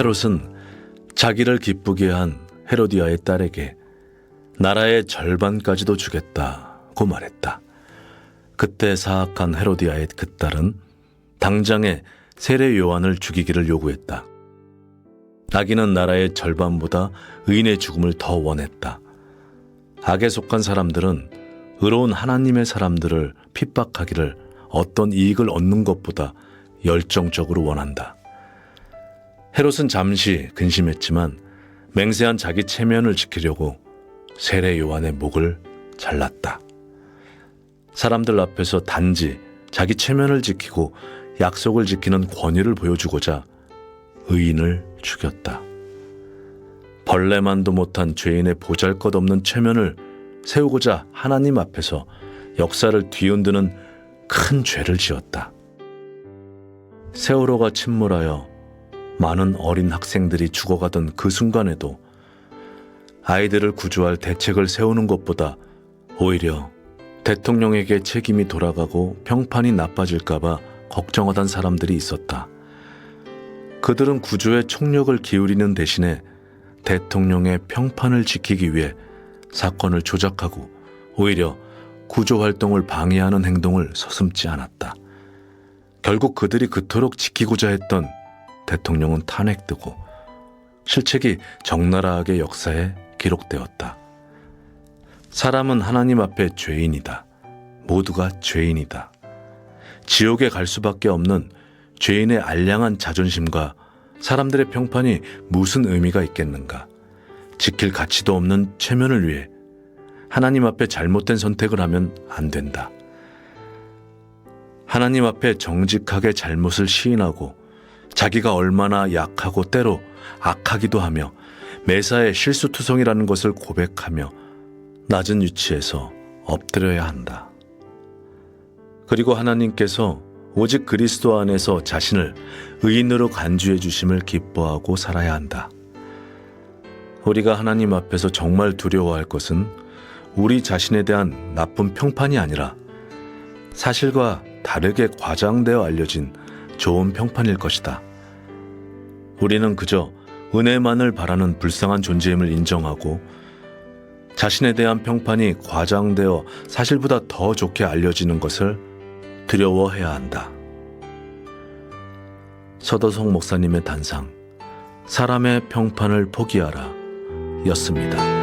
헤롯은 자기를 기쁘게 한 헤로디아의 딸에게 나라의 절반까지도 주겠다고 말했다. 그때 사악한 헤로디아의 그 딸은 당장에 세례 요한을 죽이기를 요구했다. 악인은 나라의 절반보다 의인의 죽음을 더 원했다. 악에 속한 사람들은 의로운 하나님의 사람들을 핍박하기를 어떤 이익을 얻는 것보다 열정적으로 원한다. 헤롯은 잠시 근심했지만 맹세한 자기 체면을 지키려고 세례 요한의 목을 잘랐다. 사람들 앞에서 단지 자기 체면을 지키고 약속을 지키는 권위를 보여주고자 의인을 죽였다. 벌레만도 못한 죄인의 보잘 것 없는 체면을 세우고자 하나님 앞에서 역사를 뒤흔드는 큰 죄를 지었다. 세월호가 침몰하여 많은 어린 학생들이 죽어가던 그 순간에도 아이들을 구조할 대책을 세우는 것보다 오히려 대통령에게 책임이 돌아가고 평판이 나빠질까봐 걱정하던 사람들이 있었다. 그들은 구조에 총력을 기울이는 대신에 대통령의 평판을 지키기 위해 사건을 조작하고 오히려 구조 활동을 방해하는 행동을 서슴지 않았다. 결국 그들이 그토록 지키고자 했던 대통령은 탄핵되고 실책이 적나라하게 역사에 기록되었다. 사람은 하나님 앞에 죄인이다. 모두가 죄인이다. 지옥에 갈 수밖에 없는 죄인의 알량한 자존심과 사람들의 평판이 무슨 의미가 있겠는가? 지킬 가치도 없는 체면을 위해 하나님 앞에 잘못된 선택을 하면 안 된다. 하나님 앞에 정직하게 잘못을 시인하고 자기가 얼마나 약하고 때로 악하기도 하며 매사에 실수투성이라는 것을 고백하며 낮은 위치에서 엎드려야 한다. 그리고 하나님께서 오직 그리스도 안에서 자신을 의인으로 간주해 주심을 기뻐하고 살아야 한다. 우리가 하나님 앞에서 정말 두려워할 것은 우리 자신에 대한 나쁜 평판이 아니라 사실과 다르게 과장되어 알려진 좋은 평판일 것이다. 우리는 그저 은혜만을 바라는 불쌍한 존재임을 인정하고 자신에 대한 평판이 과장되어 사실보다 더 좋게 알려지는 것을 두려워해야 한다. 서도성 목사님의 단상, 사람의 평판을 포기하라 였습니다.